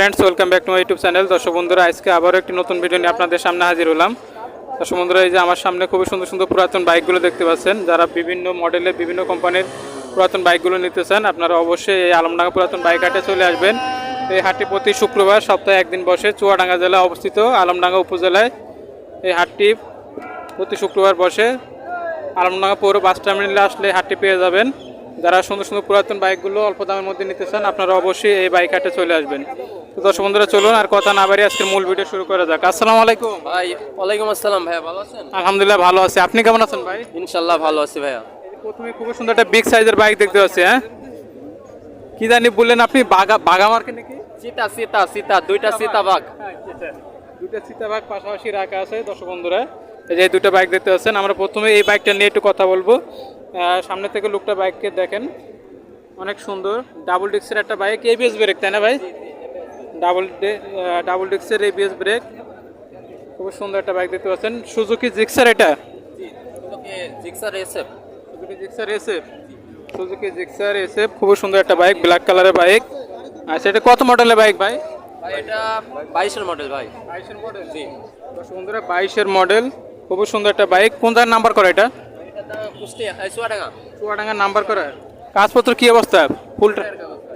Friends welcome back to my YouTube channel দর্শক বন্ধুরা, আজকে আবারও একটি নতুন ভিডিও নিয়ে আপনাদের সামনে হাজির হলাম। দর্শক বন্ধুরা, এই যে আমার সামনে খুবই সুন্দর সুন্দর পুরাতন বাইকগুলো দেখতে পাচ্ছেন। যারা বিভিন্ন মডেলের বিভিন্ন কোম্পানির পুরাতন বাইকগুলো নিতে চান, আপনারা অবশ্যই এই আলমডাঙ্গা পুরাতন বাইক হাটে চলে আসবেন। এই হাটটি প্রতি শুক্রবার সপ্তাহে একদিন বসে চুয়াডাঙ্গা জেলায় অবস্থিত আলমডাঙ্গা উপজেলায় এই হাটটি প্রতি শুক্রবার বসে। আলমডাঙ্গা পৌর বাস টার্মিনালে আসলে হাটটি পেয়ে যাবেন। যারা সুন্দর সুন্দর পুরাতন বাইকগুলো অল্প দামের মধ্যে নিতে চান, আপনারা অবশ্যই এই বাইক হাটে চলে আসবেন। দর্শক বন্ধুরা চলুন আর কথা না বাড়ি আজকের মূল ভিডিও শুরু করা যাক। আসসালামু আলাইকুম। ভাই ওয়ালাইকুম আসসালাম ভাইয়া ভালো আছেন? আলহামদুলিল্লাহ ভালো আছি। আপনি কেমন আছেন ভাই? ইনশাল্লাহ ভালো আছি ভাইয়া। প্রথমে খুবই সুন্দর একটা বিগ সাইজের বাইক দেখতে পাচ্ছি হ্যাঁ? কি জানি বললেন আপনি বাগা বাগা মার্কে নাকি? সীতা সীতা সীতা দুইটা সীতা বাঘ। দুইটা চিতাবাগ পাশাপাশি রাখা আছে দর্শক বন্ধুরা। এই যে এই দুটো বাইক দেখতে পাচ্ছেন আমরা প্রথমে এই বাইকটা নিয়ে একটু কথা বলব। সামনে থেকে লোকটা বাইককে দেখেন। অনেক সুন্দর ডাবল ডিক্সের একটা বাইক এবিএস ব্রেক তাই না ভাই? ডাবল ডাবল ডিক্সের এবিএস ব্রেক। খুব সুন্দর একটা বাইক দেখতে পাচ্ছেন। সুজুকি জিক্সার এটা? Gixxer SF. Suzuki Gixxer SF. Suzuki Gixxer SF খুব সুন্দর একটা বাইক ব্ল্যাক কালারের বাইক। আচ্ছা এটা কত মডেলের বাইক ভাই? ভাই এটা বাইশের মডেল ভাই। বাইশের মডেল? জি। বন্ধুরা বাইশের মডেল খুব সুন্দর একটা বাইক। কোন জায়গার নাম্বার করা এটা? চুয়াডাঙ্গা। চুয়াডাঙ্গার নাম্বার করা। কাগজপত্র কি অবস্থা? ফুল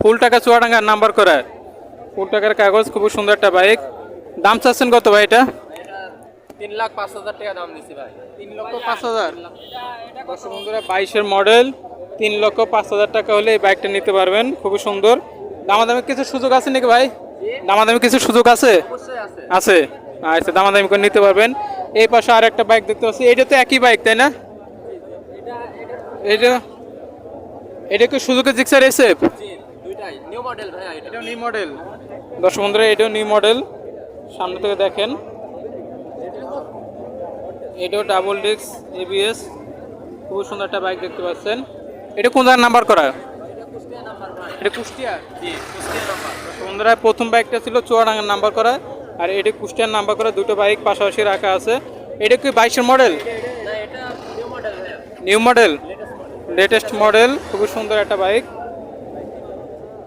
ফুল টাকা চুয়াডাঙ্গার নাম্বার করা। ফুল টাকার কাগজ খুব সুন্দর একটা বাইক। দাম চাচ্ছেন কত ভাই এটা? তিন লাখ পাঁচ হাজার টাকা দাম ভাই। তিন লক্ষ পাঁচ হাজার? দর্শক বন্ধুরা বাইশের মডেল তিন লক্ষ পাঁচ হাজার টাকা হলে এই বাইকটা নিতে পারবেন খুবই সুন্দর। দামাদামি কিছু সুযোগ আছে নাকি ভাই? দামাদামি কিছু সুযোগ আছে? আছে। আচ্ছা দামাদামি করে নিতে পারবেন। এই পাশে আর একটা বাইক দেখতে পাচ্ছি এটা তো একই বাইক তাই না? এটা এটা কি সুজুকি জিক্সার এসএফ? দুইটাই নিউ মডেল ভাইয়া এটা। এটাও নিউ মডেল দর্শক বন্ধুরা এটাও নিউ মডেল সামনে থেকে দেখেন। এটাও ডাবল ডিস্ক এবিএস খুব সুন্দর একটা বাইক দেখতে পাচ্ছেন। এটা কোন জায়গার নাম্বার করা? এটা কুষ্টিয়া ভাই। বন্ধুরা প্রথম বাইকটা ছিল চুয়াডাঙ্গার নাম্বার করা। আর এটা কুষ্টিয়ার নাম্বার করা। দুটো বাইক পাশাপাশি রাখা আছে। এটা কি বাইশের মডেল না এটা নিউ মডেল ভাইয়া নিউ মডেল লেটেস্ট মডেল খুবই সুন্দর একটা বাইক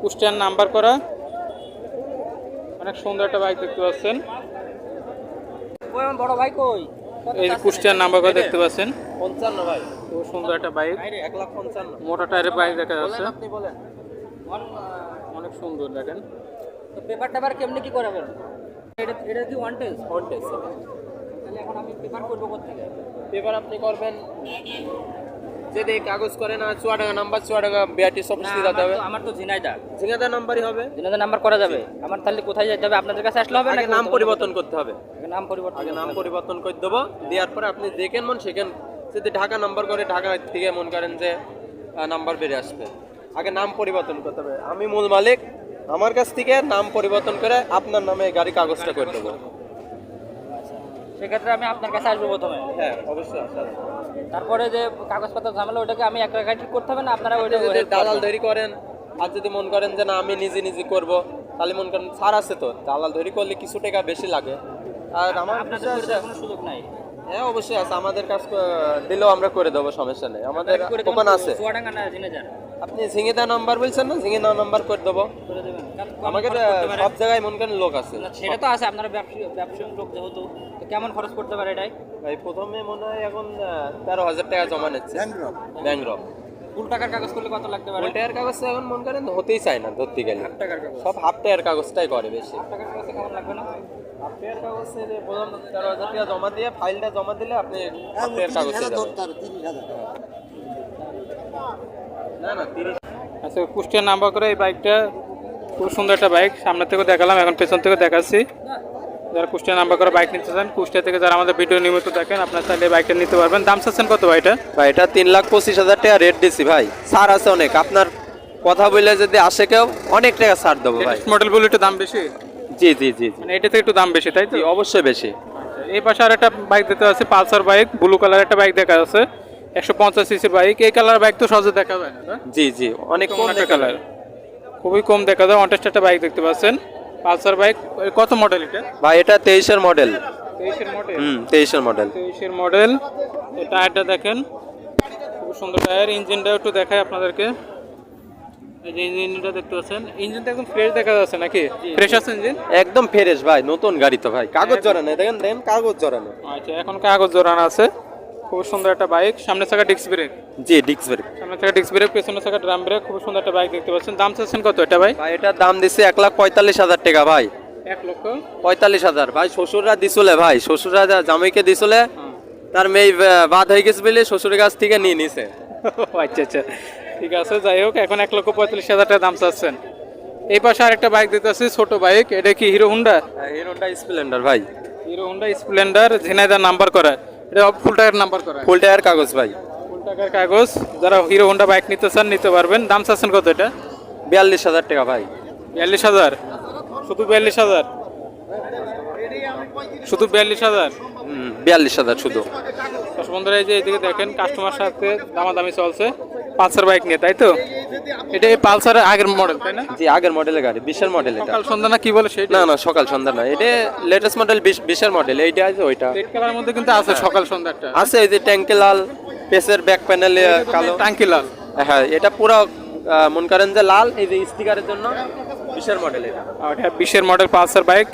কুষ্টিয়ার নাম্বার করা। অনেক সুন্দর একটা বাইক দেখতে পাচ্ছেন। বড় ভাই কই? এই কুষ্টিয়ার নাম্বার করা দেখতে পাচ্ছেন। পঞ্চান্ন ভাই। খুব সুন্দর একটা বাইক এক লাখ পঞ্চান্ন। মোটা টায়ারের বাইক দেখা যাচ্ছে। আপনি বলেন। অনেক সুন্দর দেখেন। তো পেপার টেপার কেমনি কি করাবেন? এটা এটা কি ওয়ান টেস্ট তাহলে এখন আমি পেপার করব পেপার আপনি করবেন যদি কাগজ করে না Chuadanga number Chuadanga BRT office যেতে হবে তো- আমার তো ঝিনাইদা। ঝিঙাদা নাম্বারই হবে। ঝিনাইদা নাম্বার করা যাবে। আমার তাহলে কোথায় যেতে হবে? আপনাদের কাছে আসলে হবে আগে নাকি নাম পরিবর্তন করতে হবে। নাম পরিবর্তন আগে নাম পরিবর্তন করে দেবো। দেওয়ার পরে আপনি দেখেন মন সেখান যদি ঢাকা নাম্বার করে ঢাকা থেকে মন করেন যে নাম্বার বেড়ে আসবে। আগে নাম পরিবর্তন করতে হবে। আমি মূল মালিক। আমার কাছ থেকে নাম পরিবর্তন করে আপনার নামে গাড়ি কাগজটা করে দেবো। সেক্ষেত্রে আমি আপনার কাছে আসব প্রথমে। হ্যাঁ অবশ্যই আচ্ছা তারপরে যে কাগজপত্র ঝামেলা ওটাকে আমি এক জায়গায় ঠিক করতে হবে না আপনারা ওইটা যদি দালাল তৈরি করেন আর যদি মন করেন যে না আমি নিজে নিজে করব তাহলে মন করেন ছাড় আছে তো দালাল ধরি করলে কিছু টাকা বেশি লাগে। আর আমার কোনো সুযোগ নাই? হ্যাঁ অবশ্যই আছে আমাদের কাজ দিলেও আমরা করে দেবো সমস্যা নেই। আমাদের দোকান আছে। আপনি ঝিঙেদা নাম্বার বলছেন না? ঝিঙেদা নাম্বার করে দেবো। আমাকে। সব জায়গায় মন করেন লোক আছে। সেটা তো আছে আপনারা ব্যবসায়ী ব্যবসায়িক লোক যেহেতু কেমন খরচ করতে পারে এটাই? ভাই প্রথমে মনে হয় এখন তেরো হাজার টাকা জমা নিচ্ছে। ব্যাংক ফুল টাকার কাগজ করলে কত লাগতে পারে? টাকার কাগজ এখন মন করেন হতেই চায় না ধরতে গেলে। টাকার কাগজ। সব হাফ টাকার কাগজটাই করে বেশি। টাকার কাগজে কেমন লাগবে না? হাফ টাকার কাগজে প্রথম তেরো হাজার টাকা জমা দিয়ে ফাইলটা জমা দিলে আপনি হাফ টাকার কাগজ পেয়ে যাবেন না না তিরিশ আচ্ছা কুষ্টিয়ার নাম্বার করে এই বাইকটা খুব সুন্দর একটা বাইক সামনে থেকে দেখালাম এখন পেছন থেকে দেখাচ্ছি। যারা কুষ্টিয়া নাম্বার করে বাইক নিতে চান কুষ্টিয়া থেকে যারা আমাদের ভিডিও নিয়মিত দেখেন আপনার চাইলে বাইকটা নিতে পারবেন। দাম চাচ্ছেন কত ভাই এটা? ভাই এটা তিন লাখ পঁচিশ হাজার টাকা রেট দিছি ভাই। ছাড় আছে অনেক। আপনার কথা বললে যদি আসে কেউ অনেক টাকা ছাড় দেবো ভাই। মডেল বলে একটু দাম বেশি? জি জি জি মানে এটা থেকে একটু দাম বেশি তাই তো? অবশ্যই বেশি। এই পাশে আর একটা বাইক দেখতে আছে পালসার বাইক ব্লু কালার একটা বাইক দেখা যাচ্ছে। একশো পঞ্চাশ সিসির বাইক। এই কালার বাইক তো সহজে দেখা যায় না জি জি অনেক কম কালার। খুবই কম দেখা যায়। অনটেস্ট একটা বাইক দেখতে পাচ্ছেন। Pulsar bike. কত মডেল এটা? ভাই এটা তেইশের মডেল তেইশের মডেল হুম তেইশের মডেল তেইশের মডেল এই টায়ারটা দেখেন। খুব সুন্দর টায়ার ইঞ্জিনটাও একটু দেখায় আপনাদেরকে। এই যে ইঞ্জিনটা দেখতে পাচ্ছেন। ইঞ্জিনটা একদম ফ্রেশ দেখা যাচ্ছে নাকি? ফ্রেশ আছে ইঞ্জিন একদম ফ্রেশ ভাই। নতুন গাড়ি তো ভাই। কাগজ জড়ানো। দেখেন দেখেন কাগজ জড়ানো। আচ্ছা এখন কাগজ জোরানো আছে। খুব সুন্দর একটা বাইক সামনে থাকা ডিস্ক ব্রেক জি ডিক্স ব্রেক সামনে চাকা ডিস্ক ব্রেক পেছনে থাকা ড্রাম ব্রেক খুব সুন্দর একটা বাইক দেখতে পাচ্ছেন। দাম চাচ্ছেন কত এটা ভাই? ভাই এটার দাম দিছে এক লাখ পঁয়তাল্লিশ হাজার টাকা ভাই। এক লক্ষ? পঁয়তাল্লিশ হাজার। ভাই শ্বশুররা দিছলে ভাই শ্বশুররা জামাইকে দিছলে তার মেয়ে বাদ হয়ে গেছে বলে শ্বশুরের কাছ থেকে নিয়ে নিছে। আচ্ছা আচ্ছা। ঠিক আছে যাই হোক এখন এক লক্ষ পঁয়তাল্লিশ হাজার টাকা দাম চাচ্ছেন। এই পাশে আরেকটা বাইক দিতে পাচ্ছি ছোট বাইক এটা কি হিরো হুন্ডা হিরোটা স্প্লেন্ডার ভাই। হিরো হুন্ডা স্প্লেন্ডার ঝিনাইদার নাম্বার করা। এটা ফুল টায়ার নাম্বার করা। ফুল টায়ার কাগজ ভাই। ফুল টাকার কাগজ যারা হিরো হোন্ডা বাইক নিতে চান নিতে পারবেন। দাম চাচ্ছেন কত এটা? বিয়াল্লিশ হাজার টাকা ভাই। বিয়াল্লিশ হাজার? শুধু বিয়াল্লিশ হাজার? শুধু বিয়াল্লিশ হাজার? বিয়াল্লিশ হাজার শুধু। বন্ধুরা এই যে এদিকে দেখেন কাস্টমার সাথে দামাদামি চলছে। পালসার বাইক নিয়ে তাই তো? এটা এই পালসারের আগের মডেল তাই না? জি আগের মডেলের গাড়ি বিশের মডেল এটা। সকাল সন্ধ্যা না কি বলে সেই না না সকাল সন্ধ্যা না এটা লেটেস্ট মডেল বিশের মডেল এইটা আছে ওইটা। রেড কালার মধ্যে কিন্তু আছে সকাল সন্ধ্যা একটা। আছে এই যে ট্যাঙ্কে লাল পেসের ব্যাক প্যানেল কালো। টাঙ্কি লাল। হ্যাঁ এটা পুরো মন করেন যে লাল এই যে স্টিকারের জন্য বিশের মডেল এটা। এটা বিশের মডেল পালসার বাইক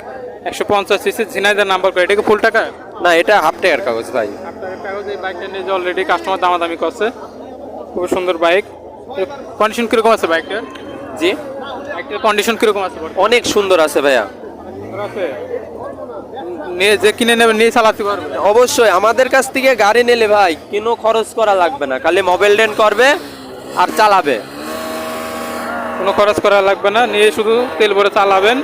একশো পঞ্চাশ সিসি ঝিনাইদার নাম্বার করে। এটা কি ফুল টাকা না এটা হাফ টায়ার কাগজ ভাই। আপনার কাগজ এই বাইকটা নিয়ে অলরেডি কাস্টমার দামাদামি করছে। খুব সুন্দর বাইক কন্ডিশন কীরকম আছে বাইকটার জি। বাইকটার কন্ডিশন কীরকম আছে অনেক সুন্দর আছে ভাইয়া। আছে? নিয়ে যে কিনে নেবে নিয়ে চালাতে পারবে। অবশ্যই আমাদের কাছ থেকে গাড়ি নিলে ভাই কোনো খরচ করা লাগবে না। খালি মোবাইল ডেন করবে আর চালাবে। কোনো খরচ করা লাগবে না নিয়ে শুধু তেল ভরে চালাবেন।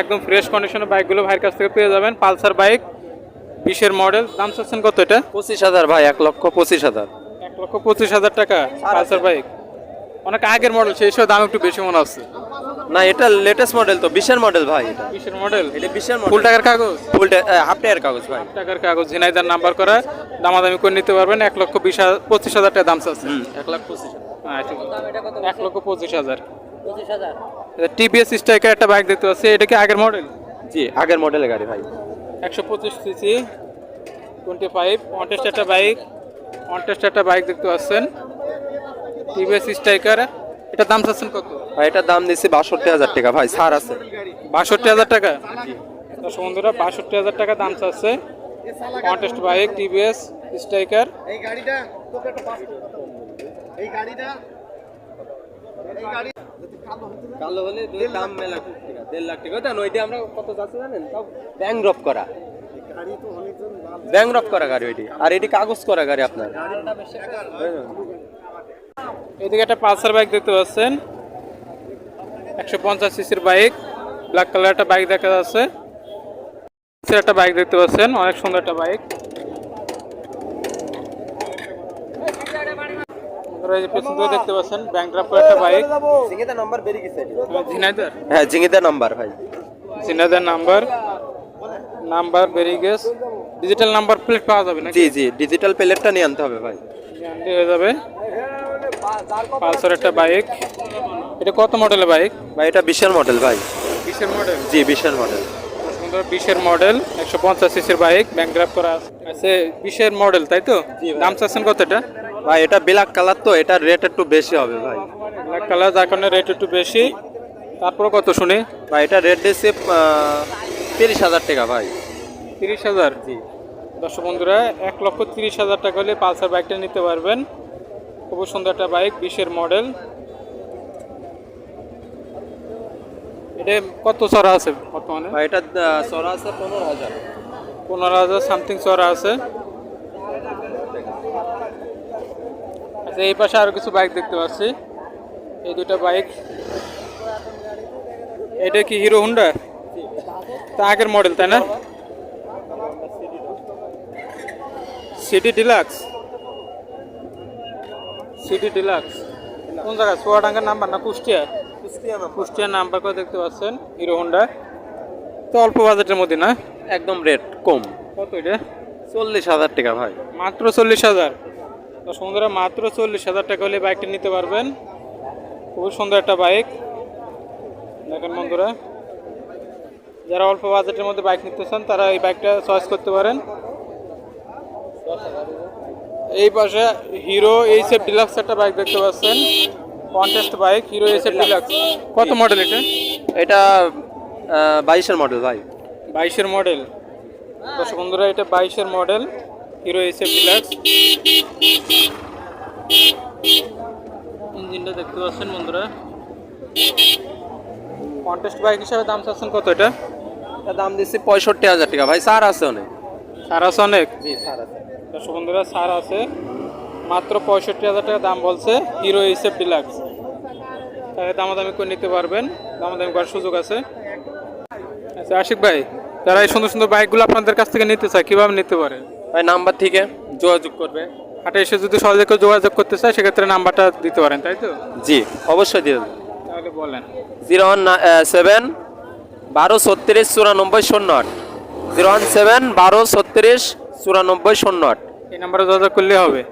একদম ফ্রেশ কন্ডিশনে বাইকগুলো ভাইয়ের কাছ থেকে পেয়ে যাবেন। পালসার বাইক বিশের মডেল দাম চাচ্ছেন কত এটা? পঁচিশ হাজার ভাই এক লক্ষ পঁচিশ হাজার। লক্ষ পঁচিশ হাজার টাকা পালসার বাইক। অনেক আগের মডেল সেই সব দাম একটু বেশি মনে হচ্ছে। না এটা লেটেস্ট মডেল তো বিশের মডেল ভাই এটা। বিশের মডেল এটা বিশের ফুল টাকার কাগজ? ফুল হাফ টায়ার কাগজ ভাই। টাকার কাগজ ঝিনাইদার নাম্বার করা দামাদামি করে নিতে পারবেন এক লক্ষ বিশ হাজার পঁচিশ হাজার টাকা দাম চাচ্ছে। এক লাখ পঁচিশ হাজার। আচ্ছা এটা এক লক্ষ পঁচিশ হাজার। পঁচিশ হাজার। টিভিএস স্ট্রাইকার একটা বাইক দেখতে পাচ্ছি এটা কি আগের মডেল জি আগের মডেলের গাড়ি ভাই। একশো পঁচিশ CC twenty five on test একটা বাইক অনটেস্ট একটা বাইক দেখতে পাচ্ছেন। টিভিএস স্ট্রাইকার এটা দাম চাচ্ছেন কত? ভাই এটার দাম দিচ্ছি বাষট্টি হাজার টাকা ভাই ছাড় আছে। বাষট্টি হাজার টাকা? দর্শক বন্ধুরা বাষট্টি হাজার টাকা দাম চাচ্ছে। কন্টেস্ট বাইক টিভিএস স্ট্রাইকার এই গাড়িটা এই গাড়িটা এই গাড়ি কালো হলে দাম মেলা দেড় লাখ টাকা। ওইটা আমরা কত যাচ্ছে জানেন? সব ব্যাংক ড্রপ করা। ব্যাংক ড্রপ করা গাড়ি ওইটি। আর এটি কাগজ করা গাড়ি আপনার। এদিকে একটা পালসার বাইক দেখতে পাচ্ছেন। একশো পঞ্চাশ সিসির বাইক। ব্ল্যাক কালার একটা বাইক দেখা যাচ্ছে। একটা বাইক দেখতে পাচ্ছেন। অনেক সুন্দর একটা বাইক। দেখতে পাচ্ছেন ব্যাংক ড্রাফ একটা বাইক। জিঙ্গিদা নাম্বার বেরিয়ে গেছে। ঝিনাইদার হ্যাঁ জিঙ্গিদা নাম্বার ভাই। ঝিনাইদার নাম্বার। নাম্বার গেছে ডিজিটাল নাম্বার প্লেট পাওয়া যাবে না জি জি ডিজিটাল প্লেটটা নিয়ে আনতে হবে ভাই। জানলে হয়ে যাবে। পালসার একটা বাইক এটা কত মডেলের বাইক ভাই এটা বিশের মডেল ভাই। কিসের মডেল জি বিশের মডেল সুন্দর বিশের মডেল একশো পঞ্চাশ সিসির বাইক ব্যাংক গ্রাফ করা আছে। বিশের মডেল তাই তো? দাম চাচ্ছেন কত এটা? ভাই এটা ব্ল্যাক কালার তো এটার রেট একটু বেশি হবে ভাই। ব্ল্যাক কালার যার কারণে রেট একটু বেশি। তারপরে কত শুনি? ভাই এটা রেট দিচ্ছে তিরিশ হাজার টাকা ভাই। তিরিশ হাজার জি। দর্শক বন্ধুরা এক লক্ষ তিরিশ হাজার টাকা হলে পালসার বাইকটা নিতে পারবেন। খুব সুন্দর একটা বাইক বিশের মডেল। এটা কত চড়া আছে বর্তমানে? এটা চড়া আছে পনেরো হাজার। পনেরো হাজার সামথিং চড়া আছে। আচ্ছা এই পাশে আরও কিছু বাইক দেখতে পাচ্ছি। এই দুটা বাইক। এটা কি হিরো হুন্ডা? তা আগের মডেল তাই না? সিটি ডিলাক্স সিটি ডিলাক্স কোন জায়গা? চুয়াডাঙ্গার নাম্বার না কুষ্টিয়া? কুষ্টিয়ার নাম্বার করে দেখতে পাচ্ছেন হিরো হুন্ডা তো অল্প বাজেটের মধ্যে না? একদম রেট কম। কত এটা? চল্লিশ হাজার টাকা ভাই। মাত্র চল্লিশ হাজার। তো বন্ধুরা মাত্র চল্লিশ হাজার টাকা হলে বাইকটা নিতে পারবেন। খুবই সুন্দর একটা বাইক দেখেন বন্ধুরা। যারা অল্প বাজেটের মধ্যে বাইক নিতে চান তারা এই বাইকটা চয়েস করতে পারেন। এই পাশে হিরো এইচএফ ডিলাক্স একটা বাইক দেখতে পাচ্ছেন কন্টেস্ট বাইক হিরো এসে ডিলাক্স কত মডেল এটা? এটা বাইশের মডেল ভাই। বাইশের মডেল দর্শক বন্ধুরা এটা বাইশের মডেল হিরো এসে ডিলাক্স ইঞ্জিনটা দেখতে পাচ্ছেন বন্ধুরা। কন্টেস্ট বাইক হিসাবে দাম চাচ্ছেন কত এটা? এটা দাম দিচ্ছি পঁয়ষট্টি হাজার টাকা। ভাই সার আছে অনেক। সার আছে অনেক? জি স্যার আছে। দর্শক বন্ধুরা সার আছে। মাত্র পঁয়ষট্টি হাজার টাকা দাম বলছে হিরো এসএফ ডিলাক্স। তাহলে দামাদামি করে নিতে পারবেন। দামাদামি করার সুযোগ আছে। আচ্ছা আশিক ভাই যারা এই সুন্দর সুন্দর বাইকগুলো আপনাদের কাছ থেকে নিতে চায় কীভাবে নিতে পারে? ভাই নাম্বার থেকে যোগাযোগ করবে। হাটে এসে যদি সহজে কেউ যোগাযোগ করতে চায় সেক্ষেত্রে নাম্বারটা দিতে পারেন তাই তো? জি অবশ্যই দিয়ে দেবো। তাহলে বলেন। জিরো ওয়ান সেভেন বারো ছত্রিশ চুরানব্বই শূন্য আট জিরো ওয়ান সেভেন বারো ছত্রিশ চুরানব্বই শূন্য আট এই নাম্বারে যোগাযোগ করলে হবে।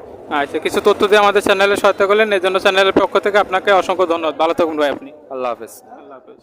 আচ্ছা কিছু তথ্য দিয়ে আমাদের চ্যানেলে সহায়তা করলেন। এই জন্য চ্যানেলের পক্ষ থেকে আপনাকে অসংখ্য ধন্যবাদ। ভালো থাকুন ভাই আপনি। আল্লাহ হাফেজ। আল্লাহ হাফেজ।